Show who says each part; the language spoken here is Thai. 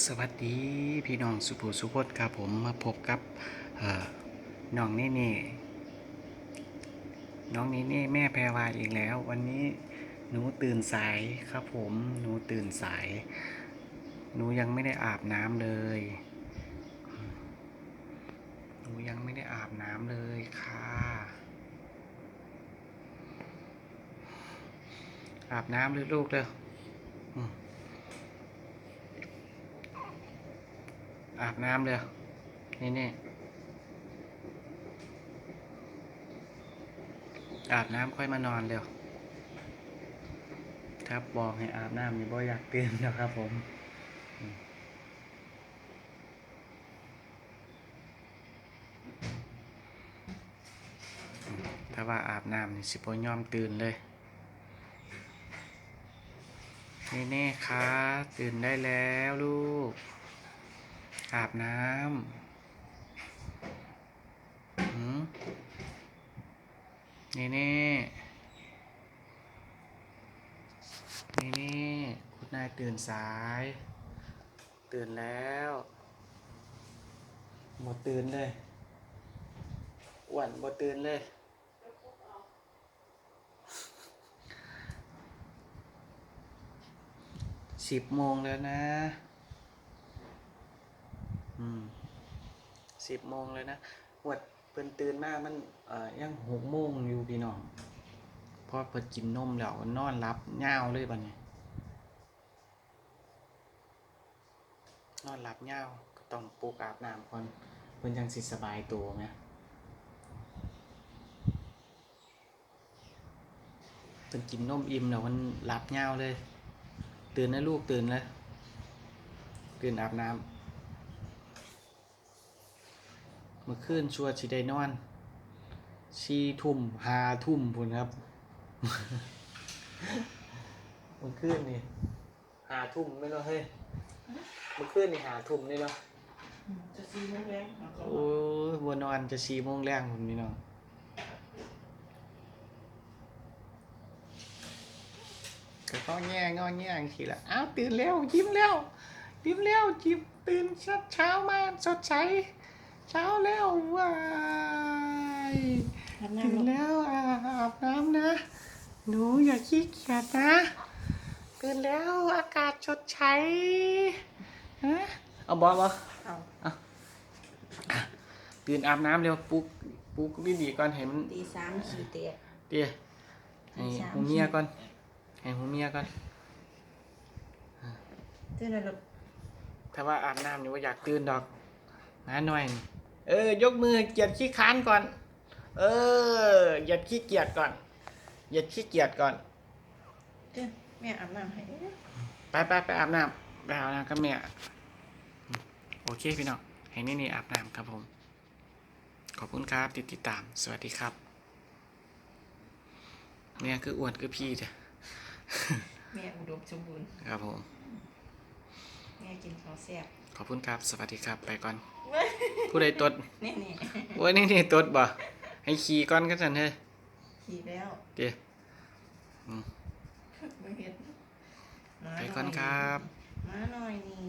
Speaker 1: สวัสดีพี่น้องสุภูสุพจน์ครับผมมาพบกับน้องเน่เน่น้องเน่เน่แม่แพรวาอีกแล้ว วันนี้หนูตื่นสายครับผมหนูตื่นสาย หนูยังไม่ได้อาบน้ำเลย หนูยังไม่ได้อาบน้ำเลยค่ะ อาบน้ำเลยลูกเร็วอื อาบน้ำเลยนี่นี่อาบน้ำค่อยมานอนเร็วครับบอกให้อาบน้ำนี่บ่อยากตื่นนะครับผมถ้าว่าอาบน้ำนี่สิบ่ยอมตื่นเลยนี่แน่ๆค่ะตื่นได้แล้วลูก อาบน้ำนี่นี่นี่นี่คุณนายตื่นสาย ตื่นแล้ว หมดตื่นเลยอ้วนหมดตื่นเลยสิบโมงแล้วนะ สิบโมงเลยนะหวดเพิ่นตื่นมามันเอ่อยังหกโมงอยู่พี่น้องเพราะเพิ่นกินนมแล้วนอนรับยาเลยบัดนี้นอนรับยาก็ต้องปลุกอาบน้ำก่อนเพิ่นจังสิสบายตัวไหมเพิ่นกินนมอิ่มแล้วมันหลับยาเลย ตื่นนะลูกตื่นเลยตื่นอาบน้ำ เมื่อคืนชัวร์สิได้นอนชีทุ่มหาทุ่มพุ่นครับเมื่อคืนนี่หาทุ่มไม่เนาะเฮ้ยเมื่อคืนนี่หาทุ่มนี่เนาะ
Speaker 2: จะซีโมงแรงเอาเขา
Speaker 1: โอ้ยบัวนอนจะสี่โมงแรงพุ่นนี่เนาะก็ก็แง่งอแง่งทีละอ้าวตื่นแล้วยิ้มแล้วยิ้มแล้วยิ้มตื่นเช้ามาสดใส เช้าแล้วว้าย
Speaker 2: ทำงาน
Speaker 1: ตื่น
Speaker 2: ลง
Speaker 1: แล้วอาบน้ำนะ หนูอย่าขี้เกียจนะตื่นแล้วอากาศสดใสฮะเอาบอลบอ
Speaker 2: เอา
Speaker 1: ตื่นอาบน้ำเร็วปลุกปลุกดีๆก่อนให้มัน
Speaker 2: ตีสามขี่เตะ
Speaker 1: เตี้ยให้
Speaker 2: ตีสาม
Speaker 1: หูเมียก่อนให้หูเมียก่อน
Speaker 2: เท่านั้นลูก
Speaker 1: ถ้าว่าอาบน้ำนี่ว่าอยากตื่นดอกมาหน่อยนี่ เออ ยกมือเหยียดขี้ค้านก่อน เออเหยียดขี้เกียจก่อนเหยียดขี้เกียจก่อน
Speaker 2: เด้อแม่อาบน้ำให้
Speaker 1: ไปไปไปอาบน้ำไปอาบน้ำกับแม่โอเคพี่น้องให้นี่นี่อาบน้ำครับผม ขอบคุณครับที่ติดตาม สวัสดีครับแม่คืออ้วนคือพี่เด้อ
Speaker 2: แม่อุดมสมบูรณ์
Speaker 1: ครับผม
Speaker 2: แม่กินข้าวแซ่บ
Speaker 1: ขอบคุณครับ สวัสดีครับ ไปก่อน ผู้ใดตด
Speaker 2: แน่
Speaker 1: โอ้ยนี่นี่ตดบ่ ให้ขี่ก่อนก็จันเฮ้ย
Speaker 2: ๆขี่แล้ว
Speaker 1: เดี๋ยว
Speaker 2: ไม่เห็น
Speaker 1: ไปก่อนครับ
Speaker 2: มาหน่อยนี่